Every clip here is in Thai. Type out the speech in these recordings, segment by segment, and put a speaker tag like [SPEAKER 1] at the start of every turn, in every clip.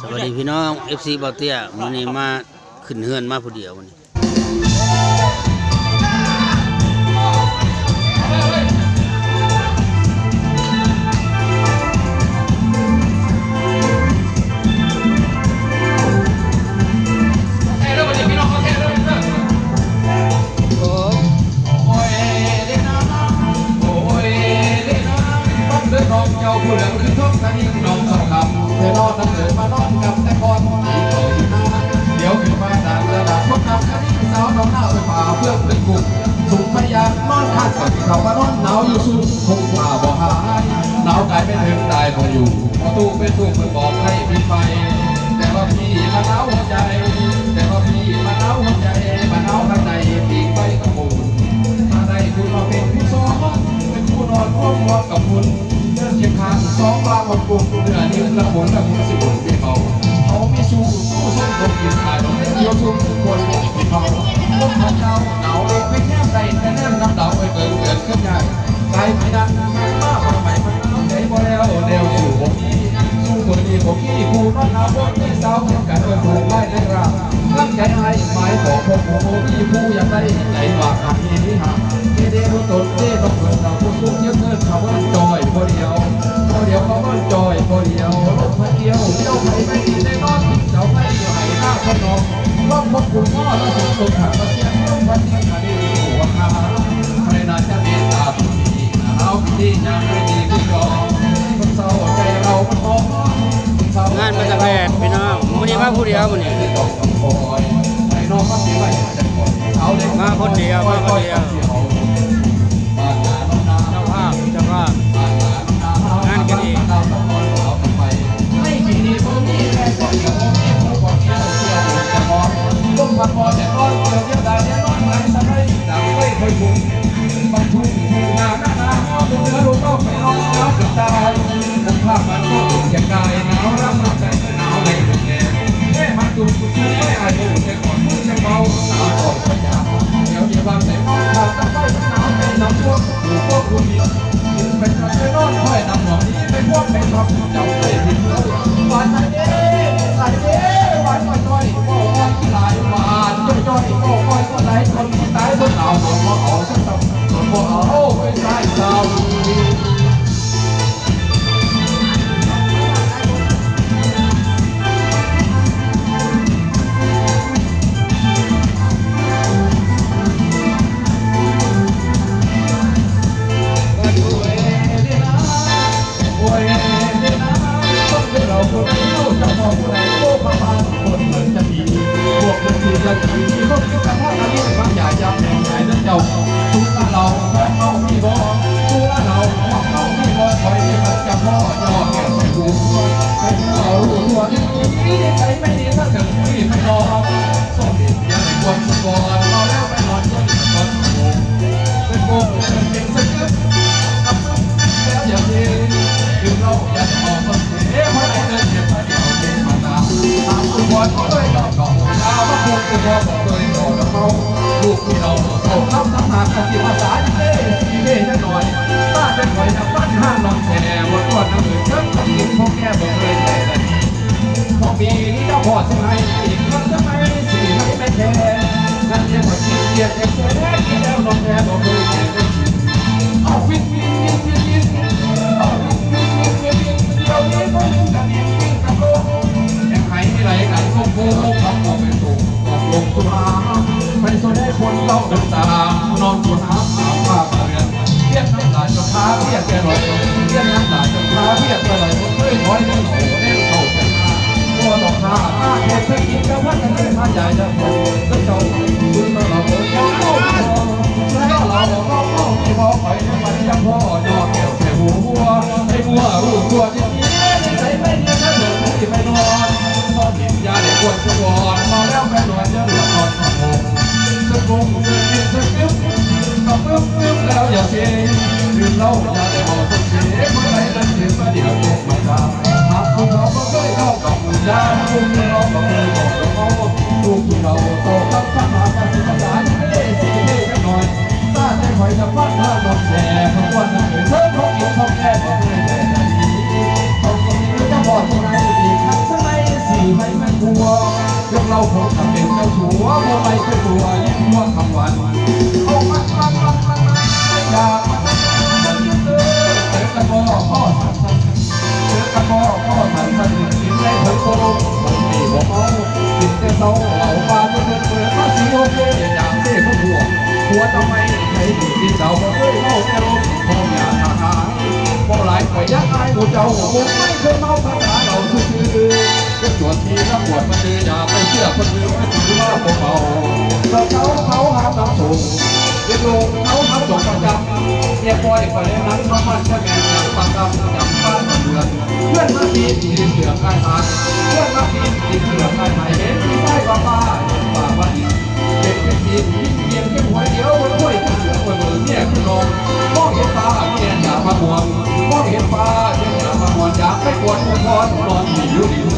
[SPEAKER 1] สวัสดีพี่น้อง FC บาเตียวันนี้มาขึ้นเฮือนมาผู้เดียววันนี้
[SPEAKER 2] เจ้าผู้เหลืองขึ้นท้องทะเลน้อง องคำเธอนอนนั่งเดินมาน้อนกับแต่ก่อนที่ต่ออยู่นาเดี๋ยวขึ้นมาด่านระดับพวกนำคดีสาวน้องหน้าไปป่าเพื่อเป็นกลุ่มสุขพยานนอนข้างกับที่เขามานอนหนาวอยู่สูงคงผ่าบ่หายหนาวกายไม่ถึงได้พออยู่ประตูเป็นตู้เปิดบอกให้ปิดไฟแต่ว่าพี่มาหนาวหัวใจ แต่ว่าพี่มาหนาวหัวใจมาหนาวข้างในปีกไปกับหมุนมาได้คุณมาเป็นผู้ซ้อมเป็นผู้นอนร่วมหัวกับคุณเดินเคียงข้างสองกลางวันกลุ่มเนื้อ ละหมุนละหมุนสิบุนปีเบาเขามีสู้สู้สู้ตกกินขายเดียวสู้คนปีเบาลมพัดเจ้าหนาวเล็กไม่แคบใดแต่แนบน้ำดาวไปเกินเกินขึ้นใหญ่ไกลไม่ดันมากมาใหม่มันน้ำใจบ่แล้วเร็วสู่ผมนี้สู้คนดีผมพี่ผู้นอนหาบนที่สาวเหมือนกันเป็นถูกไล่ในรางตั้งใจให้หมายของพวกผมพี่ผู้อยากได้ใจฝากหักที่นี่หักที่เดียวตนเด้ต้ สุดสุดหักมาเสียงลมพัดเดียวคดีหัวขาใครน่าจะเมตตาทุกทีเอาที่ยังไม่ดีก็ยอมคนเศร้าใจเรามันมองา
[SPEAKER 1] นมาจากแพทย์พี่น้องวันนี้มาผู้เดียววันนี้มาคนเดียวมาคนเดียวเจ้าภาพเจ้าภาพงานกันเอง
[SPEAKER 2] ไม่รู้องไปนอนแล้วจะตายผมภาพมัน พวกคุณบอบอกเลยดอกแล้วเขาลูกที่เราเอาทำทำหากกับที่ภาษาที่เล่ที่เล่นิดหน่อยป้าเป็นหอยจากบ้านห้างลองแช่หมดก่อนน้ำเหลืองเชิญกับกินพวกแก่บอกเลยแต่ละทีพอปีนี้เจ้าพ่อสิให้อีกมันจะไม่สิให้ไม่แค่นั่นยังว่ากินเกียรติแค่แค่กินแล้วลองแพ้บอกเลยแต่เอาวิ่ง บนน้ำหาผ้าเรือนเรียกน้ำตาจนท้าเรียกแกหน่อยเรียกน้ำตาจนท้าเรียกอะไรคนเอ้ยน้อยนี่โหเล่นเข้าไปมาตัวดอกท้าอาเห็นเพื่กินกับพันกันเลยมาใหญ่จะโผล่แล้วเจ้าคืนมาเราโผล่เจ้าโอ้แล้วเราเราเราที่พอคอยในวันยังพ่อยอแก้วแค่หัวให้หัวรู้ตัวที่ใจไม่ดีถ้าเดินที่ไปนอนนอนหินยาเด็กควรจะวอนนอนแล้วไปนอนจะเหลือนอนของผมสักงง เหล้าอย่าได้บอกสักเสีเมื่อไรนั่นเสียมาเดี๋ยวตกมาดาหากคุณเราก็เคยเข้ากับมือยาคุณเราก็เคยบอกกับเขาลูกที่เราโตตั้งข้ามาภาษาไม่สิเท่กันหน่อยตาใจคอยจะฟัดผ้าลงแย่ขบวนนั้นเธอท้องอิ่มท้องแก่บอกเลยแต่ดีเขาคนนี้จะบอกทำไมดีครับทำไมสิผมทำเป็นเจ้าสัวโมไปเจ้าตัวยิ่งว่าคำวันเอามันมันมันมันมันอยากมัน บ่เคยเมาแต่ลมพ่ออย่าทาทายบ่หลายข่อยยักอายหมู่เจ้าผมไม่เคยเมาพันหาเราซื่อๆก็ส่วนที่รับบวชมันดีอย่าไปเชื่อคนอื่นไม่ถือว่าผมเมาเราเขาเขาหาน้ำสูงเด็กลงเขาทำจบประจำเมียปล่อยไปเลยนั้นเขามันแค่แม่งานประจำจำบ้านเดือนเพื่อนมาปีดินเหลืองกายหายเพื่อนมา พรตอนหิวดิว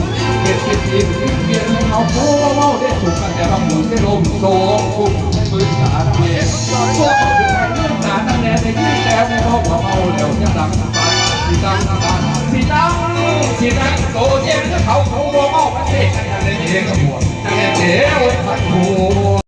[SPEAKER 2] เก็บสิบสิบเปลี่ยนให้เขาโค้เมาได้ถูกกันแต่บางหมุนได้ลมโตคุ่มมือขาดเย็นพวกเขาถึงไปเรื่องหนาตั้งแน่ในที่แต่ไม่เขว่าเมาแล้วยังดังทางบ้สีดังทางบ้สีดังสีดังโตเย็นเขาเขาว่เมาประเทศกันในเองกับหัวแต่เดี๋ยวพันหัว